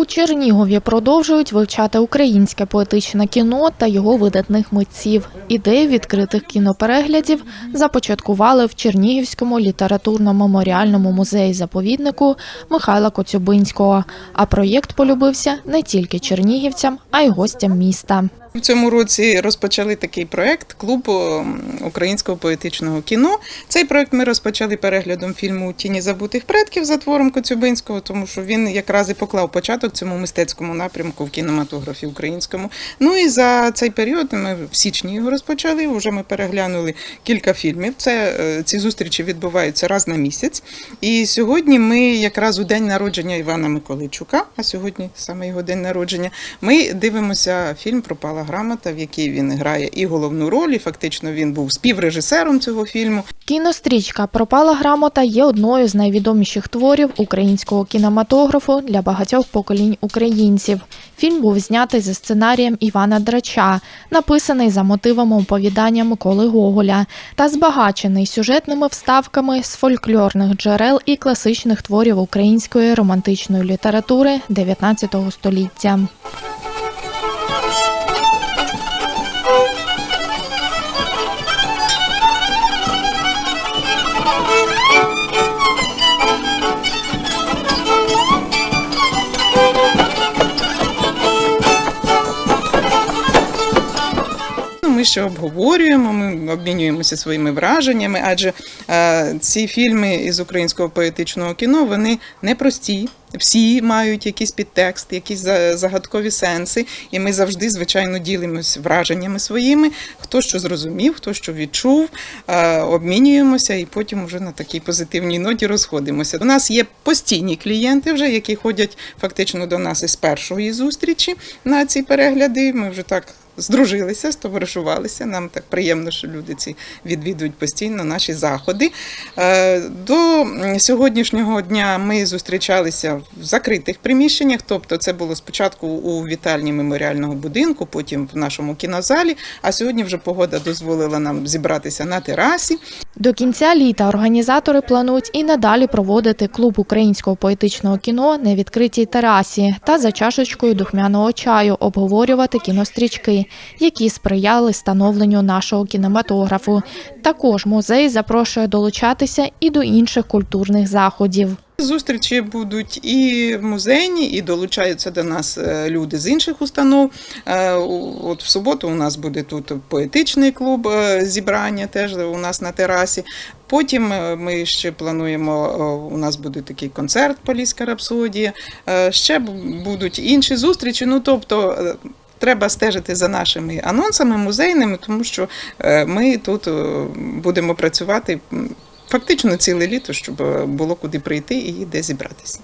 У Чернігові продовжують вивчати українське поетичне кіно та його видатних митців. Ідею відкритих кінопереглядів започаткували в Чернігівському літературно-меморіальному музеї заповіднику Михайла Коцюбинського. А проєкт полюбився не тільки чернігівцям, а й гостям міста. В цьому році розпочали такий проект клуб українського поетичного кіно. Цей проект ми розпочали переглядом фільму Тіні забутих предків за твором Коцюбинського, тому що він якраз і поклав початок цьому мистецькому напрямку в кінематографі українському. Ну і за цей період ми в січні його розпочали. Вже ми переглянули кілька фільмів. Це е, ці зустрічі відбуваються раз на місяць. І сьогодні ми якраз у день народження Івана Миколайчука, а сьогодні саме його день народження. Ми дивимося фільм Пропала грамота, в якій він грає і головну роль, і фактично він був співрежисером цього фільму. Кінострічка Пропала грамота є одною з найвідоміших творів українського кінематографу для багатьох поколінь українців. Фільм був знятий за сценарієм Івана Драча, написаний за мотивами оповідання Миколи Гоголя та збагачений сюжетними вставками з фольклорних джерел і класичних творів української романтичної літератури 19 століття. Oh, Ми ще обговорюємо, ми обмінюємося своїми враженнями, адже е, ці фільми із українського поетичного кіно вони непрості. Всі мають якийсь підтекст, якісь за- загадкові сенси, і ми завжди, звичайно, ділимось враженнями своїми. Хто що зрозумів, хто що відчув, е, обмінюємося і потім вже на такій позитивній ноті розходимося. У нас є постійні клієнти, вже які ходять фактично до нас із першої зустрічі на ці перегляди. Ми вже так здружилися, стоваришувалися. Нам так приємно, що люди ці відвідують постійно наші заходи. Е, До сьогоднішнього дня ми зустрічалися в закритих приміщеннях, тобто це було спочатку у вітальні меморіального будинку, потім в нашому кінозалі. А сьогодні вже погода дозволила нам зібратися на терасі. До кінця літа організатори планують і надалі проводити клуб українського поетичного кіно на відкритій терасі та за чашечкою духмяного чаю обговорювати кінострічки, які сприяли становленню нашого кінематографу. Також музей запрошує долучатися і до інших культурних заходів. Зустрічі будуть і музейні, і долучаються до нас е, люди з інших установ. Е, От в суботу у нас буде тут поетичний клуб е, зібрання, теж у нас на терасі. Потім ми ще плануємо, у нас буде такий концерт Поліська рапсодія. Ще будуть інші зустрічі. Ну тобто. Треба стежити за нашими анонсами музейними, тому що ми тут будемо працювати фактично ціле літо, щоб е, було куди прийти і де зібратися.